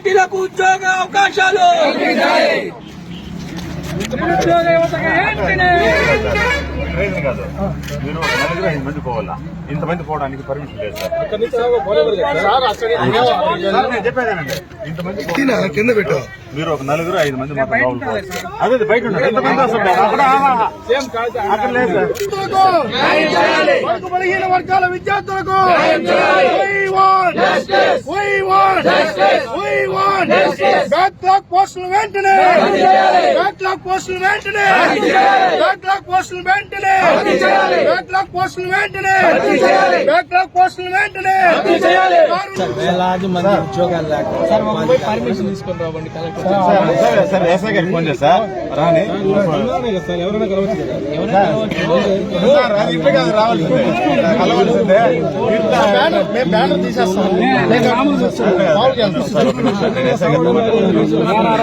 మైనార్టీలకు ఉద్యోగ అవకాశాలు. ఉద్యోగ ట్రైన్ కాదు. మీరు ఒక నలుగురు ఐదు మంది పోవాలా? ఇంతమంది పోవడానికి పర్మిషన్ లేదు సార్. నేను చెప్పేదేనండి ఇంతమంది పో- కింద పెట్టు. మీరు ఒక నలుగురు ఐదు మంది మాత్రం కావాలి సార్. అదే బయట ఉన్నారు ఎంతమంది వస్తారు. అక్కడ అక్కడ లేదు సార్. బడుగు బలహీన వర్గాల విద్యార్థులకు బ్యాక్లాగ్ పోస్టులు వెంటనే. బ్యాక్లాగ్ పోస్టులు వెంటనే. బ్యాక్లాగ్ పోస్టులు వెంటనే. బ్యాక్లాగ్ పోస్టులు వెంటనే బ్యాక్లాగ్ పోస్టులు వెంటనే వేలాది మంది ఉద్యోగాలు లేక పర్మిషన్ తీసుకొని రావండి గారితో మాట్లాడతాను.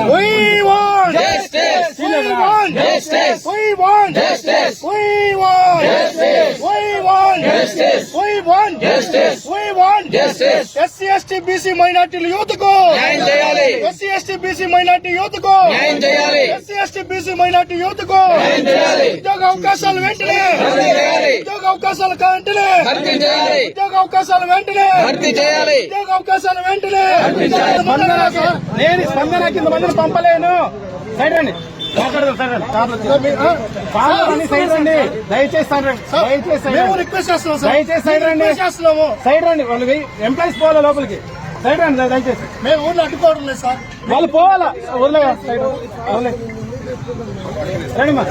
We want justice. We want justice. We want justice. We want justice. We want justice. We want justice. We want justice. SC ST BC మైనార్టీల యువతకు న్యాయం చేయాలి! ఎస్సీ ఎస్టీ బీసీ మైనార్టీ యువతకు న్యాయం చేయాలి! ఎస్సీ ఎస్టీ బీసీ మైనార్టీ యువతకు న్యాయం చేయాలి! ఉద్యోగ అవకాశాలు వెంటనే! ఉద్యోగ అవకాశాలు వెంటనే ఉద్యోగ అవకాశాలు వెంటనే! ఉద్యోగ అవకాశాలు వెంటనే! నేను స్పందన కింద మందిని పంపలేను. సైడ్ మాట్లాడదాం సైడ్ రండి. దయచేసి సైడ్ రండి. దయచేసి సైడ్ మేము రండి. రిక్వెస్ట్ చేస్తున్నాం సార్. దయచేసి సైడ్ రండి. రిక్వెస్ట్ చేస్తున్నాము. సైడ్ రండి. వాళ్ళు ఎంప్లాయీస్ పోవాలా లోపలికి. సైడ్ రండి దయచేసి. మేము ఊళ్ళో అడ్డుకోవడం లేదు సార్. వాళ్ళు పోవాలా? వదిలే సైడ్ రండి. మా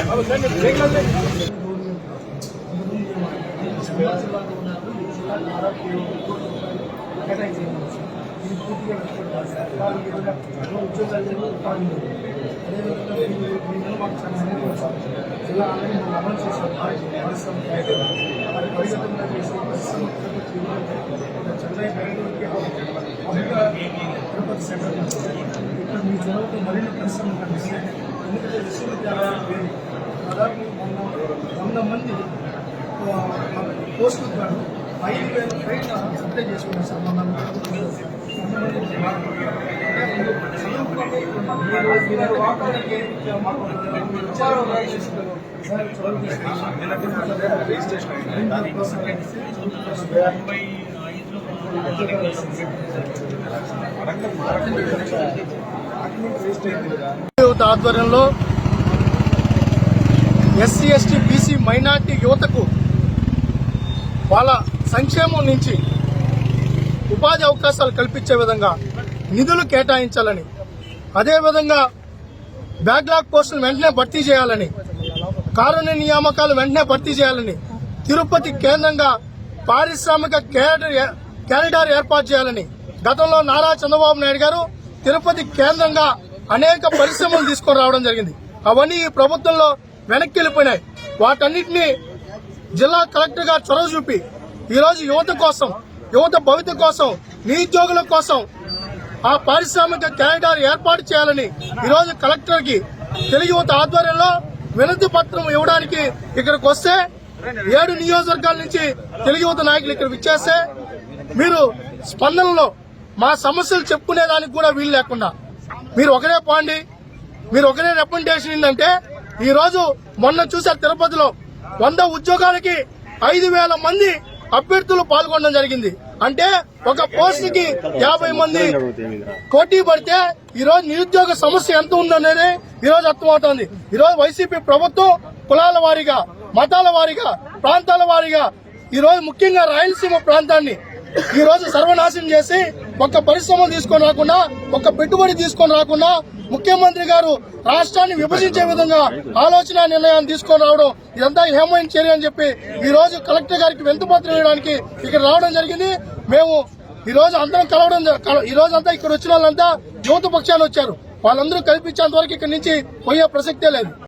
జిల్లా ఆల్రెడీ మనం అమలు చేసాం పరిశ్రమ అది పరిగెత్తున్న చేసి పరిశ్రమ చెన్నై బెంగళూరుకి తిరుపతి సెంటర్ ఇక్కడ మీ చదువుతూ మరిన్ని పరిశ్రమలు కనిపిస్తాయి ఎందుకంటే విశ్వవిద్యాలయాలు వేరు దాదాపు వంద వంద మంది పోస్టులు ఐదు వేల పైన అప్లై చేసుకున్నాం యువత ఆధ్వర్యంలో ఎస్సీ ఎస్టీ బీసీ మైనార్టీ యువతకు వాళ్ళ సంక్షేమం నుంచి ఉపాధి అవకాశాలు కల్పించే విధంగా నిధులు కేటాయించాలని అదేవిధంగా బ్యాక్లాగ్ పోస్టులు వెంటనే భర్తీ చేయాలని కారుణ్య నియామకాలు వెంటనే భర్తీ చేయాలని తిరుపతి కేంద్రంగా పారిశ్రామిక క్యారిడార్ ఏర్పాటు చేయాలని గతంలో నారా చంద్రబాబు నాయుడు గారు తిరుపతి కేంద్రంగా అనేక పరిశ్రమలు తీసుకొని రావడం జరిగింది. అవన్నీ ఈ ప్రభుత్వంలో వెనక్కి వెళ్ళిపోయినాయి. వాటన్నిటిని జిల్లా కలెక్టర్ గారు చొరవ చూపి ఈరోజు యువత కోసం యువత భవిత కోసం నిరుద్యోగుల కోసం ఆ పారిశ్రామిక క్యాలెండర్ ఏర్పాటు చేయాలని ఈరోజు కలెక్టర్కి తెలుగు యువత ఆధ్వర్యంలో వినతి పత్రం ఇవ్వడానికి ఇక్కడికి వస్తే ఏడు నియోజకవర్గాల నుంచి తెలుగు యువత నాయకులు ఇక్కడ విచ్చేస్తే మీరు స్పందనలో మా సమస్యలు చెప్పుకునేదానికి కూడా వీలు లేకుండా. మీరు ఒకరే పోండి. మీరు ఒకరే రిప్రజెంటేషన్ ఏంటంటే ఈ రోజు మొన్న చూసారు తిరుపతిలో వంద ఉద్యోగాలకి ఐదు వేల మంది అభ్యర్థులు పాల్గొనడం జరిగింది. అంటే ఒక పోస్ట్కి యాభై మంది పోటీ పడితే ఈరోజు నిరుద్యోగ సమస్య ఎంత ఉందనేది ఈరోజు అర్థమవుతోంది. ఈరోజు వైసీపీ ప్రభుత్వం కులాల వారీగా మతాల వారీగా ప్రాంతాల వారీగా ఈరోజు ముఖ్యంగా రాయలసీమ ప్రాంతాన్ని ఈరోజు సర్వనాశనం చేసి ఒక పరిశ్రమ తీసుకొని రాకుండా ఒక పెట్టుబడి తీసుకొని రాకుండా ముఖ్యమంత్రి గారు రాష్ట్రాన్ని విభజించే విధంగా ఆలోచన నిర్ణయాన్ని తీసుకొని రావడం ఇదంతా హేమైన చర్య అని చెప్పి ఈ రోజు కలెక్టర్ గారికి వెంతుపత్రం వేయడానికి ఇక్కడ రావడం జరిగింది. మేము ఈ రోజు అందరం కలవడం కల- ఈ రోజు అంతా ఇక్కడ వచ్చిన వాళ్ళంతా యువత పక్షాలు వచ్చారు. వాళ్ళందరూ కల్పించేంత వరకు ఇక్కడ నుంచి పోయే ప్రసక్తే లేదు.